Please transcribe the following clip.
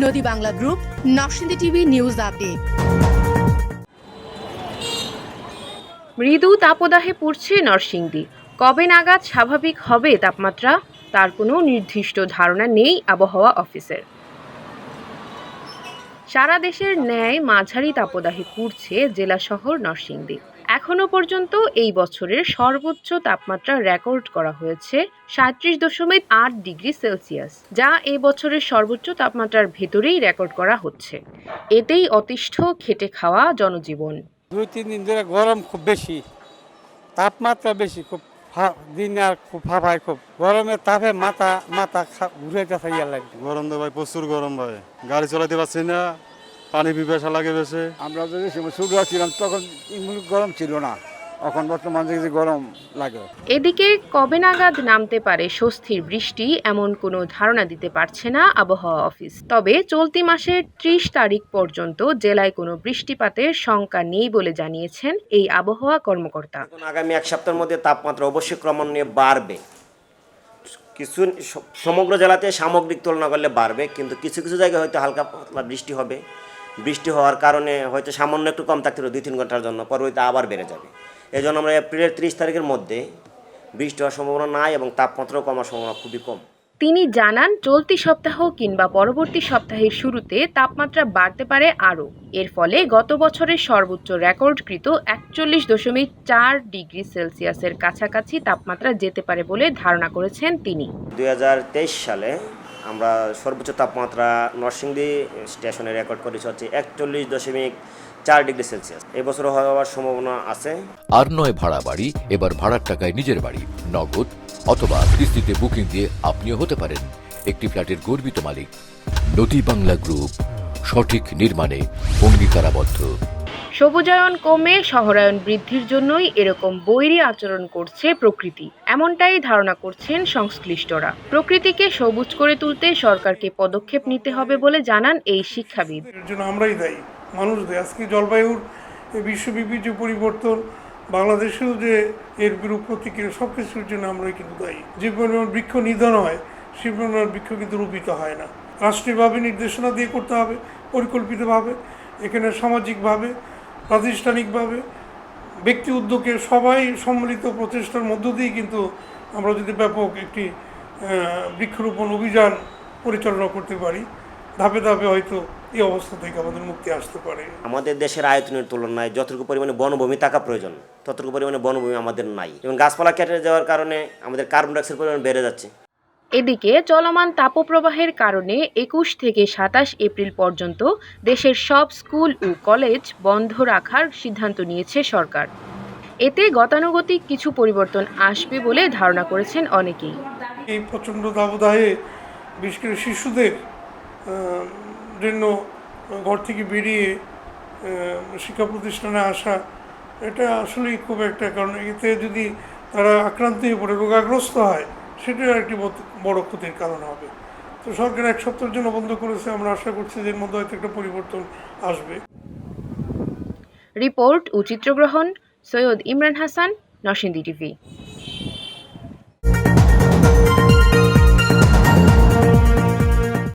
নদী Bangla group, Narsingdi TV news update. মৃদু তাপদাহে পড়ছে নরসিংদী। কবে নাগাদ স্বাভাবিক হবে তাপমাত্রা? তার কোনো নির্দিষ্ট ধারণা নেই আবহাওয়া অফিসের। সারা দেশের ন্যায় মাঝারি তাপদাহে পুড়ছে জেলা শহর নরসিংদী। এখনও পর্যন্ত এই বছরের সর্বোচ্চ তাপমাত্রা রেকর্ড করা হয়েছে সাঁত্রিশ দশমিক আট ডিগ্রি সেলসিয়াস যা এই বছরের সর্বোচ্চ তাপমাত্রার ভেতরেই রেকর্ড করা হচ্ছে। এতেই অতিষ্ঠ খেটে খাওয়া জনজীবন। দুই তিন দিন ধরে গরম খুব বেশি তাপমাত্রা বেশি খুব দিন আর খুব ফাঁপায় খুব গরমের তাপে মাথা মাথা খা- ঘুরে যাচ্ছে ইয়া লাগে। গরম তো ভাই প্রচুর গরম ভাই গাড়ি চালাতে পারছি না পানি পিপাসা লাগে বেশি। আমরা যদি শুরু ছিলাম তখন গরম ছিল না। এখন বর্তমান যে গরম লাগে। এদিকে কবে নাগাদ নামতে পারে স্বস্তির বৃষ্টি এমন কোনো ধারণা দিতে পারছে না আবহাওয়া অফিস। তবে চলতি মাসের ত্রিশ তারিখ পর্যন্ত জেলায় কোনো বৃষ্টিপাতের শঙ্কা নেই বলে জানিয়েছেন এই আবহাওয়া কর্মকর্তা। আগামী এক সপ্তাহের মধ্যে তাপমাত্রা অবশ্যই ক্রমান্বয়ে বাড়বে। কিছু সমগ্র জেলাতে সামগ্রিক তুলনা করলে বাড়বে কিন্তু কিছু কিছু জায়গায় হয়তো হালকা পাতলা বৃষ্টি হবে। বৃষ্টি হওয়ার কারণে হয়তো সামান্য একটু কম থাকতে দুই তিন ঘণ্টার জন্য পরবর্তীতে আবার বেড়ে যাবে। এই জন্য আমরা এপ্রিলের ত্রিশ তারিখের মধ্যে বৃষ্টি হওয়ার সম্ভাবনা নাই এবং তাপমাত্রাও কমার সম্ভাবনা খুবই কম। তিনি জানান চলতি সপ্তাহ কিংবা পরবর্তী সপ্তাহের শুরুতে তাপমাত্রা বাড়তে পারে আরও। এর ফলে গত বছরের সর্বোচ্চ রেকর্ডকৃত একচল্লিশ দশমিক চার ডিগ্রি সেলসিয়াসের কাছাকাছি তাপমাত্রা যেতে পারে বলে ধারণা করেছেন তিনি। দুই হাজার তেইশ সালে আমরা সর্বোচ্চ তাপমাত্রা নরসিংদী স্টেশনে রেকর্ড করেছি হচ্ছে একচল্লিশ দশমিক চার ডিগ্রি সেলসিয়াস। এবছর হওয়ার সম্ভাবনা আছে। আর নয় ভাড়া বাড়ি, এবার ভাড়ার টাকায় নিজের বাড়ি, নগদ অথবা কিস্তিতে বুকিং দিয়ে আপনিও হতে পারেন একটি ফ্ল্যাটের গর্বিত মালিক। নদী বাংলা গ্রুপ, সঠিক নির্মাণে অঙ্গীকারাবদ্ধ। সবুজায়ন কমে শহরায়ন বৃদ্ধির জন্যই এরকম বৈরী আচরণ করছে প্রকৃতি। এমনটাই ধারণা করছেন সংশ্লিষ্টরা। প্রকৃতিকে সবুজ করে তুলতে সরকারকে পদক্ষেপ নিতে হবে বলে জানান এই শিক্ষাবিদ। আমরাই দায়ী। মানুষ দায়ী। আজকে জলবায়ুর বিশ্বব্যাপী যে পরিবর্তন, বাংলাদেশেও যে এর বিরূপ প্রতিক্রিয়া সব কিছুর জন্য আমরাই কিন্তু দায়ী। যে পরিমাণ বৃক্ষ নিধন হয়, সে পরিমাণ বৃক্ষ কিন্তু রূপিত হয় না। রাষ্ট্রীয়ভাবে নির্দেশনা দিয়ে করতে হবে, পরিকল্পিতভাবে। এখানে সামাজিকভাবে, প্রাতিষ্ঠানিকভাবে, ব্যক্তি উদ্যোগে সবাই সম্মিলিত প্রচেষ্টার মধ্য দিয়ে কিন্তু আমরা যদি ব্যাপক একটি বৃক্ষরোপণ অভিযান পরিচালনা করতে পারি, ধাপে ধাপে হয়তো এই অবস্থা থেকে আমাদের মুক্তি আসতে পারে। আমাদের দেশের আয়তনের তুলনায় যতটুকু পরিমাণে বনভূমি থাকা প্রয়োজন, ততটুকু পরিমাণে বনভূমি আমাদের নাই। এবং গাছপালা কেটে যাওয়ার কারণে আমাদের কার্বন ডাইঅক্সাইড পরিমাণ বেড়ে যাচ্ছে। এদিকে চলমান তাপপ্রবাহের কারণে একুশ থেকে সাতাশ এপ্রিল পর্যন্ত দেশের সব স্কুল ও কলেজ বন্ধ রাখার সিদ্ধান্ত নিয়েছে সরকার। এতে গতানুগতিক কিছু পরিবর্তন আসবে বলে ধারণা করেছেন অনেকেই। এই প্রচণ্ড দাবদাহে বিশেষ করে শিশুদের জন্য ঘর থেকে বেরিয়ে শিক্ষা প্রতিষ্ঠানে আসা, এটা আসলেই খুব একটা, কারণ এতে যদি তারা আক্রান্ত হয়ে পড়ে, রোগাগ্রস্ত হয় সেটা একটি বড়- বড় ক্ষতির কারণ হবে। তো সরকার এক সপ্তাহের জন্য বন্ধ করেছে, আমরা আশা করছি যে এর মধ্যে হয়তো একটা পরিবর্তন আসবে। রিপোর্ট ও চিত্রগ্রহণ, সৈয়দ ইমরান হাসান, নরসিংদী টিভি।